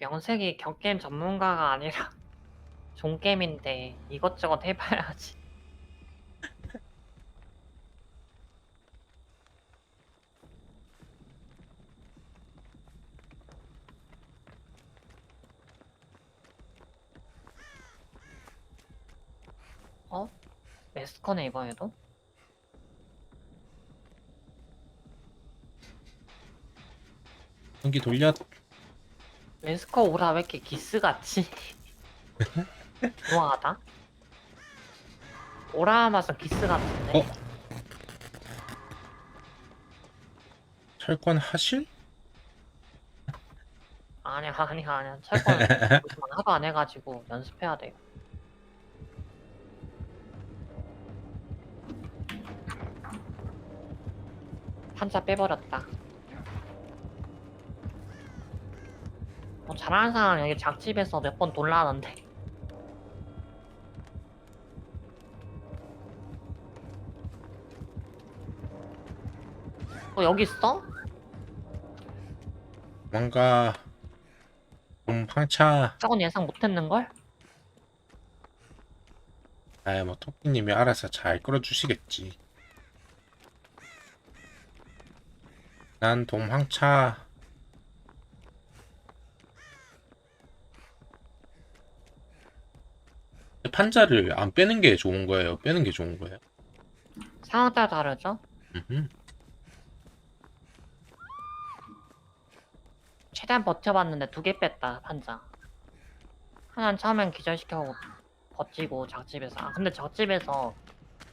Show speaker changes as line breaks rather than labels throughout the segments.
명색이 격게임 전문가가 아니라 종게임인데 이것저것 해봐야지. 어? 메스커네 이번에도?
전기 돌려
메스커 오라 왜 이렇게 기스같지? 좋아하다? 오라 맛은 기스 같은데?
어? 철권 하실?
아니야 아니야 아니야 철권 하도 안 해가지고 연습해야 돼요 판자 빼버렸다 뭐 잘하는 사람 여기 작집에서 몇 번 놀라는데 어 여기 있어?
뭔가 좀 황차
저건 예상 못했는 걸?
아뭐 토끼님이 알아서 잘 끌어주시겠지 난 돔황차 판자를 안 빼는 게 좋은 거예요? 빼는 게 좋은 거예요?
상황 따라 다르죠?
음흠.
최대한 버텨봤는데 두 개 뺐다 판자. 하나는 처음엔 기절시켜고 버티고 작집에서. 아 근데 저집에서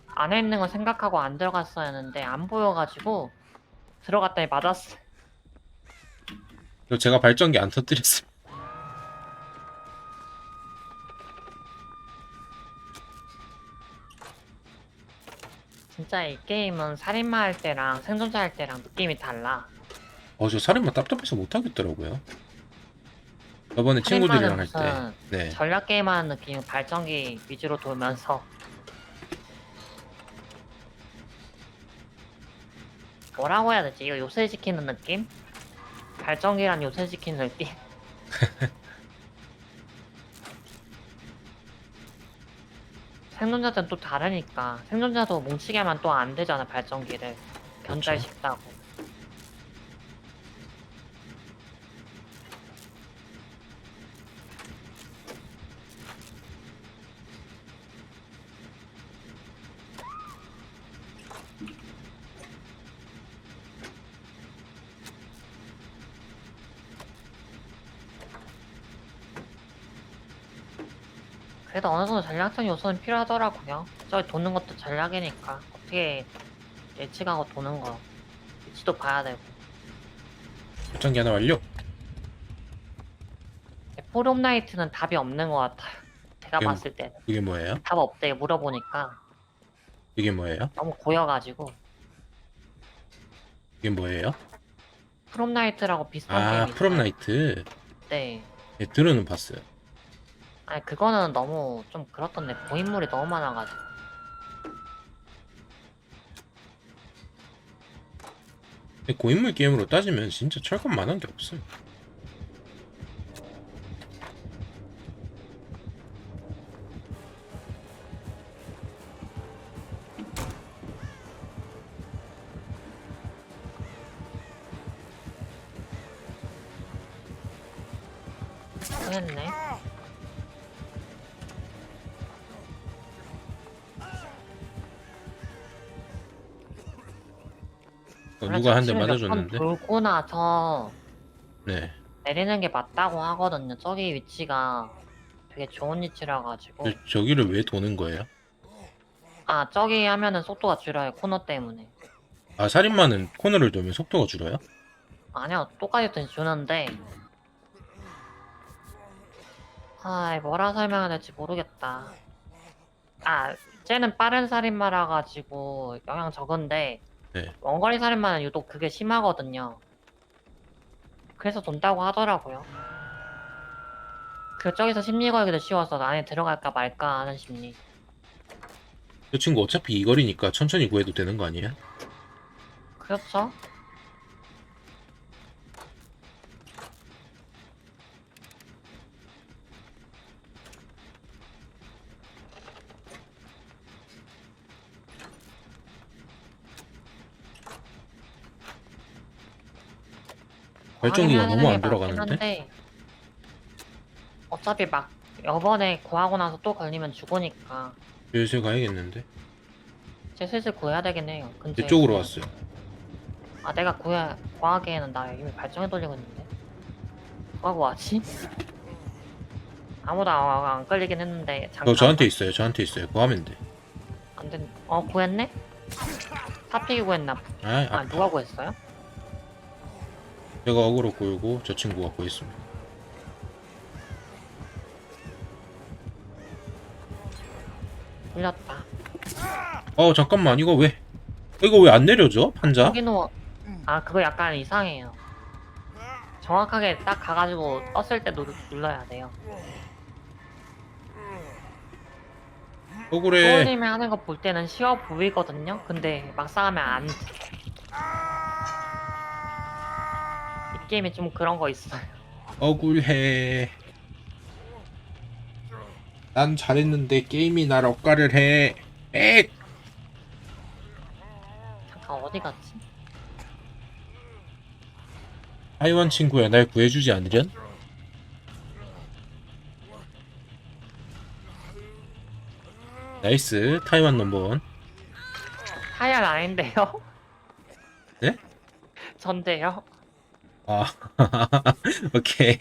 안에 있는 거 생각하고 안 들어갔어야 했는데 안 보여가지고 들어갔더니 맞았어.
이거 제가 발전기 안 터뜨렸어요
진짜 이 게임은 살인마 할 때랑 생존자 할 때랑 느낌이 달라
어 저 살인마 답답해서 못 하겠더라고요 저번에 친구들이랑 할때 네.
전략 게임 하는 느낌 발전기 위주로 돌면서 뭐라고 해야 되지? 이거 요새시키는 느낌? 발전기란 요새시키는 느낌? 생존자들은 또 다르니까 생존자도 뭉치게 하면 또안 되잖아 발전기를
그렇죠.
쉽다고 그래도 어느 정도 전략적 요소는 필요하더라고요. 저기 도는 것도 전략이니까 어떻게 예측하고 도는 거 위치도 봐야 되고.
발전기 하나 완료
포럼 나이트는 답이 없는 것 같아요. 제가
이게
봤을 때
이게 뭐예요?
답 없대 물어보니까
이게 뭐예요?
너무 고여가지고
이게 뭐예요?
프롬 나이트라고 비슷한
아
게임이
프롬
있어요.
나이트
네.
예, 들어는 봤어요
아니 그거는 너무 좀 그렇던데 고인물이 너무 많아가지고.
고인물 게임으로 따지면 진짜 철권 만한 게 없어요 어, 누가
한대번
맞아줬는데
돌고 나서
네
내리는 게 맞다고 하거든요. 저기 위치가 되게 좋은 위치라 가지고.
저, 저기를 왜 도는 거예요?
아 저기 하면은 속도가 줄어요 코너 때문에.
아 살인마는 코너를 돌면 속도가 줄어요?
아니요 똑같이 돈 주는데. 아 뭐라 설명해야 될지 모르겠다. 아 쟤는 빠른 살인마라 가지고 영향 적은데
네.
원거리 살인마는 유독 그게 심하거든요. 그래서 돈다고 하더라고요. 그쪽에서 심리 걸기도 쉬워서 안에 들어갈까 말까 하는 심리.
저 친구 어차피 이 거리니까 천천히 구해도 되는 거 아니에요?
그렇죠?
발전기가 너무 안
맞긴
돌아가는데?
한데 어차피 막 이번에 구하고 나서 또 걸리면 죽으니까
슬슬 가야겠는데?
이제 슬슬 구해야 되긴 해요. 근처에
이쪽으로
있으면.
왔어요.
아 내가 구해 구하기에는 나 이미 발전기 돌리고 있는데 누가 구하지? 아무도 안, 안 끌리긴 했는데 잠깐
저 저한테 있어요. 저한테 있어요. 구하면 돼.
안 된... 어 구했네? 사피기 구했나?
아,
아
아
누가 구했어요?
제가 어그로 끌고 저 친구가 구했습니다.
불렸다.
어 잠깐만. 이거 왜 이거 왜 안 내려져 판자?
여기는 아 그거 약간 이상해요. 정확하게 딱 가가지고 떴을 때 누, 눌러야 돼요.
억울해.
소울님이 하는 거 볼 때는 쉬워 보이거든요? 근데 막상 하면 안 게임이 좀 그런 거 있어요
억울해. 난 잘했는데 게임이 날 억가를 해. 에
잠깐 어디 갔지?
타이완 친구야 날 구해주지 않으련? 나이스 타이완 넘버원
하얀 아닌데요?
네?
전데요?
아 오케이.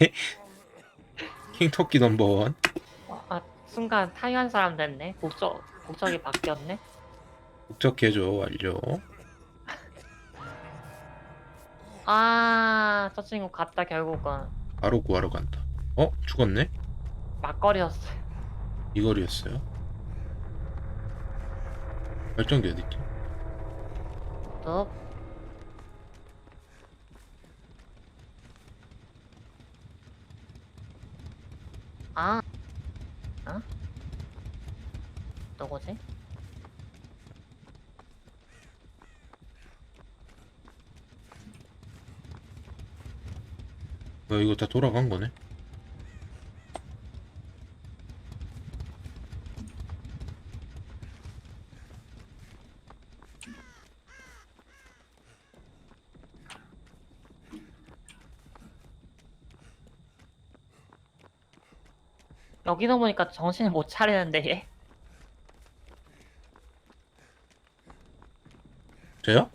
킹 토끼 넘버원.
어, 아 순간 타이완 사람 됐네. 국적, 국적이 바뀌었네.
국적해줘 완료.
아, 저 친구 갔다 결국은.
바로 구하러 간다. 어? 죽었네?
막걸리였어요.
이거리였어요? 발전기 어딨지?
또 아, 어? 누구지?
뭐야 이거 다 돌아간 거네
여기서 보니까 정신을 못 차리는데 얘.
저요?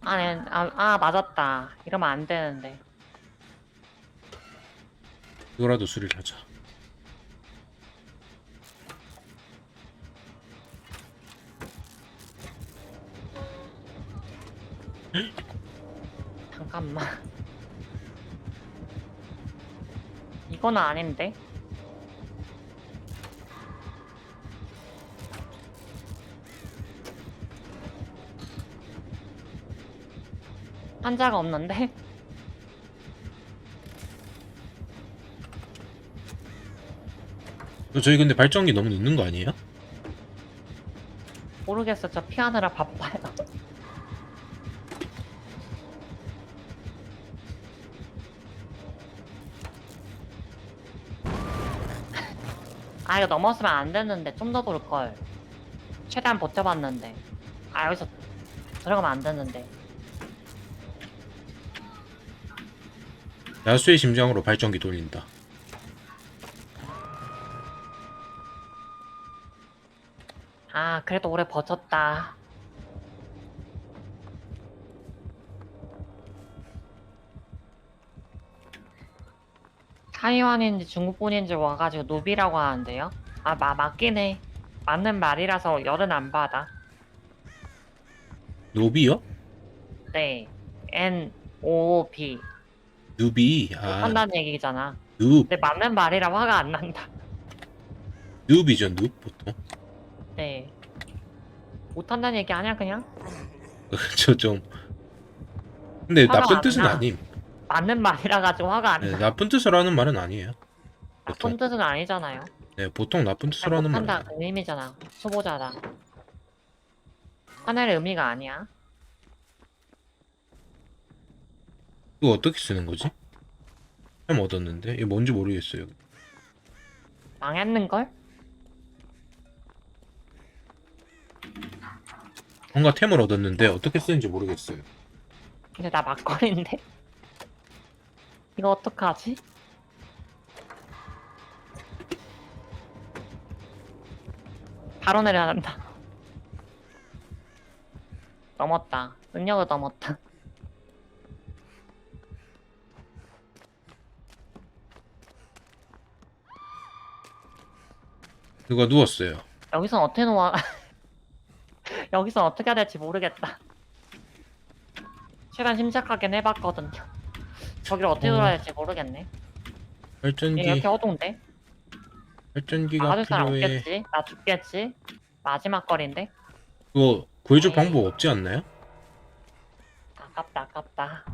아, 네, 아, 아 맞았다. 이러면 안 되는데.
이거라도 수리를 하자
잠깐만. 이거는 아닌데. 한자가 없는데?
어, 저희 근데 발전기 너무 늦는 거 아니에요?
모르겠어. 저 피하느라 바빠요. 아 이거 넘었으면 안 됐는데 좀 더 돌걸 최대한 버텨봤는데 아 여기서 들어가면 안 됐는데
야수의 심장으로 발전기 돌린다.
아 그래도 오래 버텼다. 타이완인지 중국분인지 와가지고 노비라고 하는데요. 아 마, 맞긴 해. 맞는 말이라서 열은 안 받아.
노비요?
네. N O B
누비 아.
한다는 얘기잖아.
누
근데 맞는 말이라 화가 안 난다.
누비죠 누 보통.
네. 못한다는 얘기 아니야 그냥?
저 좀. 근데
화가
나쁜
안
뜻은
나.
아님.
맞는 말이라 가지고 화가
네,
안 나.
나쁜 뜻으로 하는 말은 아니에요.
나쁜 뜻은 아니잖아요.
네 보통 나쁜 뜻으로 하는 말은
못한다 그 의미잖아. 초보자다. 하나의 의미가 아니야
이거 어떻게 쓰는 거지? 참 얻었는데 이게 뭔지 모르겠어요
망했는걸?
뭔가 템을 얻었는데 어떻게 쓰는지 모르겠어요
근데 나 막걸리인데 이거 어떡하지? 바로 내려야 한다. 넘었다. 능력을 넘었다.
누가 누웠어요.
여기선 어떻게 놓아? 여기선 어떻게 해야 될지 모르겠다. 최대한 심착하긴 해봤거든요. 저기를 어떻게
어.
돌아야 될지 모르겠네.
발전기
얘 이렇게 허둥대?
발전기가
사람
필요해.
없겠지? 나 죽겠지? 마지막 거리인데?
그거 구해줄
네.
방법 없지 않나요?
아깝다 아깝다.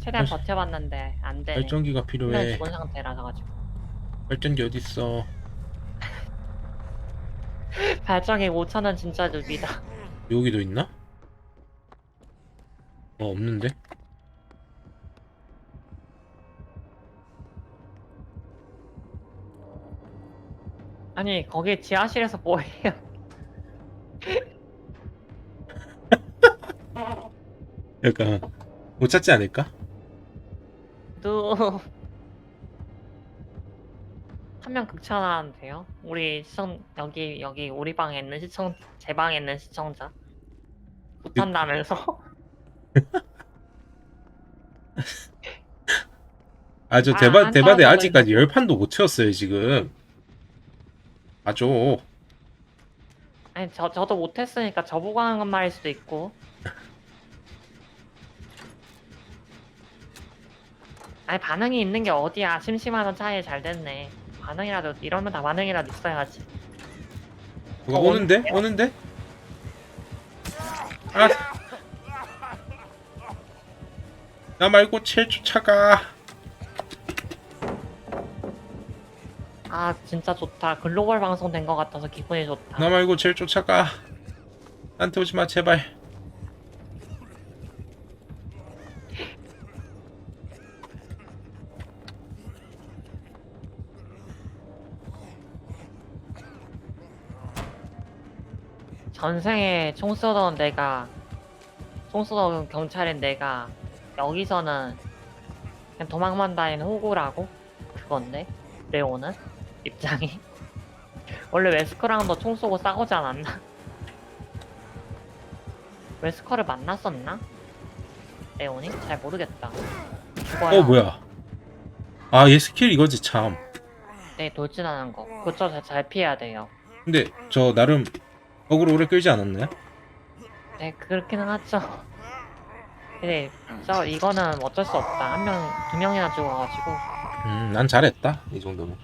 최대한
발-
버텨봤는데 안 되네.
발전기가 필요해.
죽은 상태라서 가지고.
발전기 어디 있어?
발정이 5천원 진짜 누비다.
여기도 있나? 어 없는데?
아니 거기 지하실에서 뭐해요?
약간 못 찾지 않을까?
누... 한 명 극찬하는데요? 우리 시청 여기 여기 우리 방에 있는 시청 제 방에 있는 시청자 못한다면서?
아 저
아,
대바
한
대바대 아직까지 열 판도 못 채웠어요 지금. 아죠.
아니 저 저도 못했으니까 저보고 하는 건 말일 수도 있고. 아니 반응이 있는 게 어디야? 심심하던 차이에 잘 됐네. 반응이라도 이러면 다 반응이라도 있어야지.
누가
어,
오는데?
오는데?
아. 나 말고 쟤 쫓아가.
아 진짜 좋다. 글로벌 방송 된 것 같아서 기분이 좋다.
나 말고 쟤 쫓아가. 나한테 오지 마 제발.
전생에 총 쏘던 내가 총 쏘던 경찰인 내가 여기서는 그냥 도망만 다니는 호구라고 그건데 레오는 입장이 원래 웨스커랑도 총 쏘고 싸우지 않았나? 웨스커를 만났었나? 레온이 잘 모르겠다. 죽어요.
어 뭐야? 아 얘 스킬 이거지 참.
네 돌진하는 거. 그거 잘, 잘 피해야 돼요.
근데 저 나름 어그로 오래 끌지 않았나요?
네, 그렇기는 하죠. 근데 저 이거는 어쩔 수 없다. 한 명, 두 명이나 죽어가지고
음, 난 잘했다 이 정도면.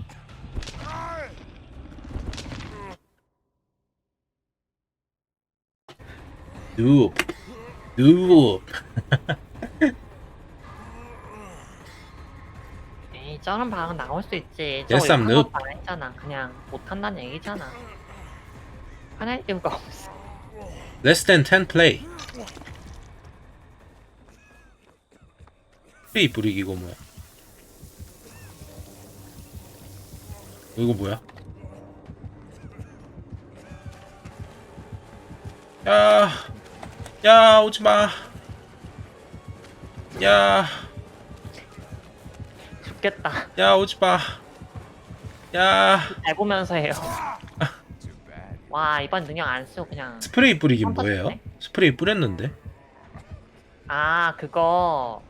누, 누.
에이 저런 방은 나올 수 있지.
Yes, I'm noob.
안 했잖아. 그냥 못한다는 얘기잖아. 화낼 이유가 없어.
Less than 10 play. 스프레이 뿌리기고 뭐야? 이거 뭐야? 야, 야 오지 마. 야,
죽겠다.
야 오지 마. 야,
잘 보면서 해요. 와 이번 능력 안 쓰고 그냥
스프레이 뿌리기
한
뭐예요? 스프레이 뿌렸는데?
아 그거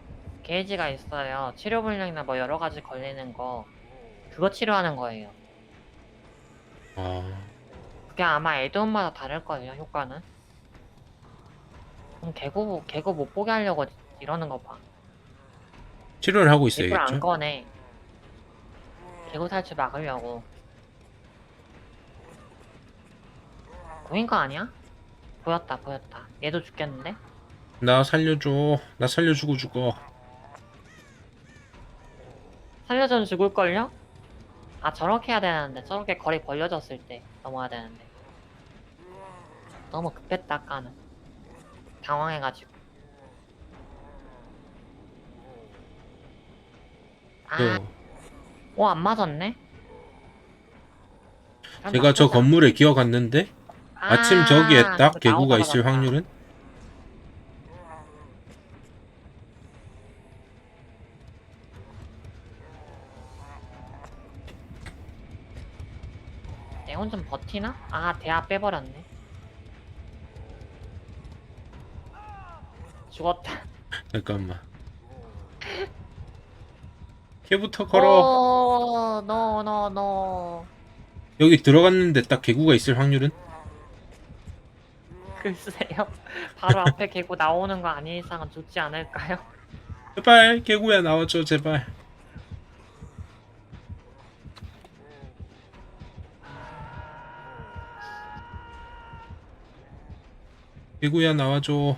게이지가 있어요. 치료 불량이나 뭐 여러 가지 걸리는 거 그거 치료하는 거예요.
아,
그게 아마 에드온마다 다를 거예요, 효과는. 그럼 개구, 개구 못 보게 하려고 이러는 거 봐.
치료를 하고
일부러 안
있어야겠죠?
꺼내. 개구 탈출 막으려고. 보인 거 아니야? 보였다, 보였다. 얘도 죽겠는데?
나 살려줘. 나 살려주고 죽어.
살려줘는 죽을걸요? 아, 저렇게 해야 되는데. 저렇게 거리 벌려졌을 때 넘어야 되는데. 너무 급했다, 아까는. 당황해가지고. 아,
또
오, 안 맞았네?
제가 저 건물에 기어갔는데 아침 저기에 아, 딱 그 개구가 있을 확률은?
내온 좀 버티나? 아 대하 빼버렸네 죽었다
잠깐만 걔부터 걸어
어, 노노노
여기 들어갔는데 딱 개구가 있을 확률은?
글쎄요. 바로 앞에 개구 나오는 거 아닌 이상은 좋지 않을까요?
제발 개구야 나와줘 제발. 개구야 나와줘.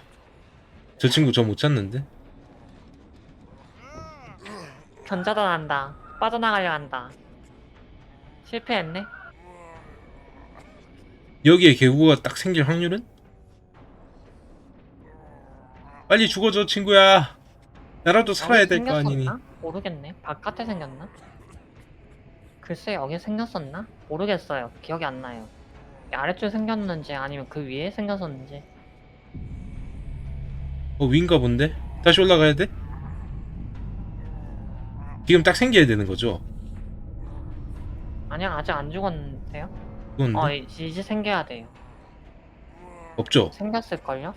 저 친구 저 못 찾는데?
견자단 한다. 빠져나가려 한다. 실패했네.
여기에 개구가 딱 생길 확률은? 빨리 죽어줘 친구야. 나라도 살아야 될 거 아니니.
모르겠네. 바깥에 생겼나? 글쎄 여기 생겼었나? 모르겠어요. 기억이 안 나요. 아래쪽에 생겼는지 아니면 그 위에 생겼었는지.
어 위인가 본데? 다시 올라가야 돼? 지금 딱 생겨야 되는 거죠?
아니야 아직 안 죽었는데요?
그건데?
어 이제, 이제 생겨야 돼요.
없죠?
생겼을걸요?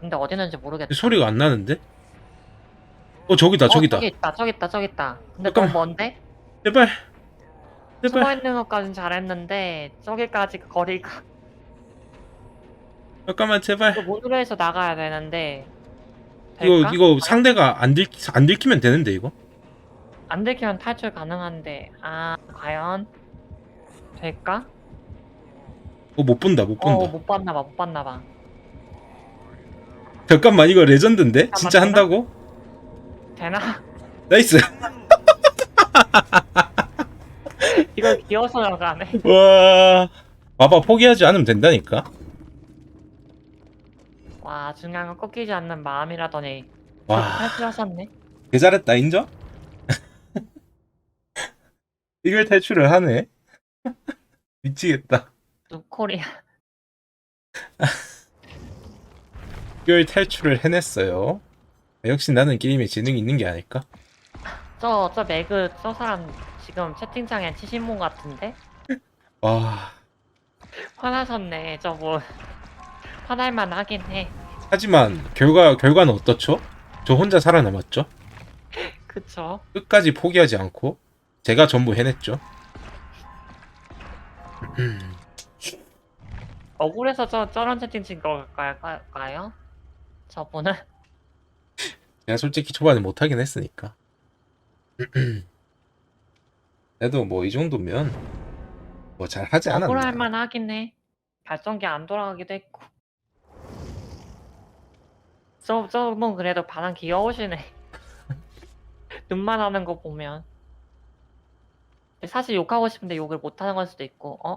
근데 어디 있는지 모르겠다.
소리가 안 나는데? 어 저기다
어,
저기다
저기 있다 저기 있다 저기 있다. 근데
잠깐만.
너무 먼데?
제발
숨어
제발
있는 것까진 잘했는데 저기까지 그 거리가
잠깐만 제발
모듈에서 나가야 되는데
이거
될까?
이거 상대가 안, 들, 안 들키면 되는데 이거?
안 들키면 탈출 가능한데 아 과연 될까?
어 못 본다 못 본다
어못 봤나 봐 못 봤나 봐
잠깐만 이거 레전드인데? 진짜
되나?
한다고?
되나?
나이스
이걸 기어서 나가네
와 봐봐 포기하지 않으면 된다니까
와 중요한 건 꺾이지 않는 마음이라더니
와
탈출하셨네
개 잘했다 인정? 이걸 탈출을 하네 미치겠다
누코리아
이걸 탈출을 해냈어요 역시 나는 게임에 재능이 있는 게 아닐까?
저 저 매그 저 사람 지금 채팅창에 치신분 같은데
와
화나셨네 저 뭐 화날만 하긴 해
하지만 결과 결과는 어떻죠? 저 혼자 살아남았죠?
그쵸
끝까지 포기하지 않고 제가 전부 해냈죠.
억울해서 저 저런 채팅 친 걸까요? 저분은
제가 솔직히 초반에 못하긴 했으니까. 그래도 뭐 이 정도면 뭐 잘 하지 않았나.
억울할만 하긴 해. 발전기 안 돌아가기도 했고. 저 저분 그래도 반응 귀여우시네. 눈만 하는 거 보면. 근데 사실 욕하고 싶은데 욕을 못 하는 걸 수도 있고, 어?